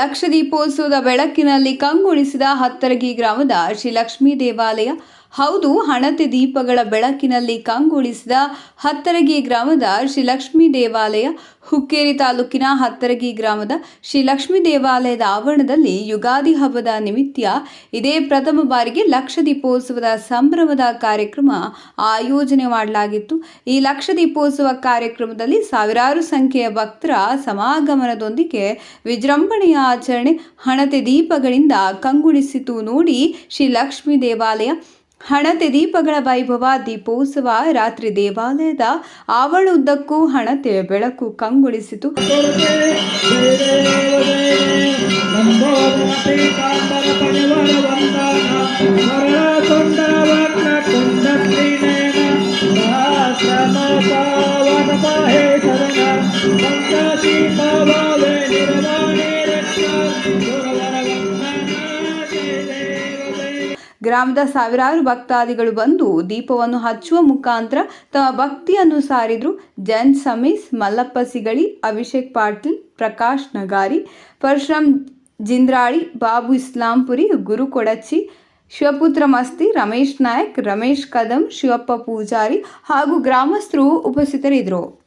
ಲಕ್ಷ ದೀಪೋತ್ಸವದ ಬೆಳಕಿನಲ್ಲಿ ಕಂಗೊಳಿಸಿದ ಹತ್ತರಗಿ ಗ್ರಾಮದ ಶ್ರೀ ಲಕ್ಷ್ಮೀ ದೇವಾಲಯ ಹೌದು, ಹಣತೆ ದೀಪಗಳ ಬೆಳಕಿನಲ್ಲಿ ಕಂಗೊಳಿಸಿದ ಹತ್ತರಗಿ ಗ್ರಾಮದ ಶ್ರೀ ಲಕ್ಷ್ಮೀ ದೇವಾಲಯ, ಹುಕ್ಕೇರಿ ತಾಲೂಕಿನ ಹತ್ತರಗಿ ಗ್ರಾಮದ ಶ್ರೀ ಲಕ್ಷ್ಮೀ ದೇವಾಲಯದ ಆವರಣದಲ್ಲಿ ಯುಗಾದಿ ಹಬ್ಬದ ನಿಮಿತ್ತ ಇದೇ ಪ್ರಥಮ ಬಾರಿಗೆ ಲಕ್ಷ ದೀಪೋತ್ಸವದ ಸಂಭ್ರಮದ ಕಾರ್ಯಕ್ರಮ ಆಯೋಜನೆ ಮಾಡಲಾಗಿತ್ತು. ಈ ಲಕ್ಷ ದೀಪೋತ್ಸವ ಕಾರ್ಯಕ್ರಮದಲ್ಲಿ ಸಾವಿರಾರು ಸಂಖ್ಯೆಯ ಭಕ್ತರ ಸಮಾಗಮನದೊಂದಿಗೆ ವಿಜೃಂಭಣೆಯ ಆಚರಣೆ, ಹಣತೆ ದೀಪಗಳಿಂದ ಕಂಗೊಳಿಸಿತು. ನೋಡಿ, ಶ್ರೀ ಲಕ್ಷ್ಮೀ ದೇವಾಲಯ ಹಣತೆ ದೀಪಗಳ ವೈಭವ ದೀಪೋತ್ಸವ ರಾತ್ರಿ ದೇವಾಲಯದ ಆವಳುದ್ದಕ್ಕೂ ಹಣತೆ ಬೆಳಕು ಕಂಗೊಳಿಸಿತು. ಗ್ರಾಮದ ಸಾವಿರಾರು ಭಕ್ತಾದಿಗಳು ಬಂದು ದೀಪವನ್ನು ಹಚ್ಚುವ ಮುಖಾಂತರ ತಮ್ಮ ಭಕ್ತಿಯನ್ನು ಸಾರಿದ್ರು. ಜನ್ ಸಮೀಸ್, ಮಲ್ಲಪ್ಪ ಸಿಗಳಿ, ಅಭಿಷೇಕ್ ಪಾಟೀಲ್, ಪ್ರಕಾಶ್ ನಗಾರಿ, ಪರಶುರಾಮ್ ಜಿಂದ್ರಾಳಿ, ಬಾಬು ಇಸ್ಲಾಂಪುರಿ, ಗುರು ಕೊಡಚ್ಚಿ ಶಿವಪುತ್ರ ಮಸ್ತಿ, ರಮೇಶ್ ನಾಯಕ್, ರಮೇಶ್ ಕದಂ, ಶಿವಪ್ಪ ಪೂಜಾರಿ ಹಾಗೂ ಗ್ರಾಮಸ್ಥರು ಉಪಸ್ಥಿತರಿದ್ದರು.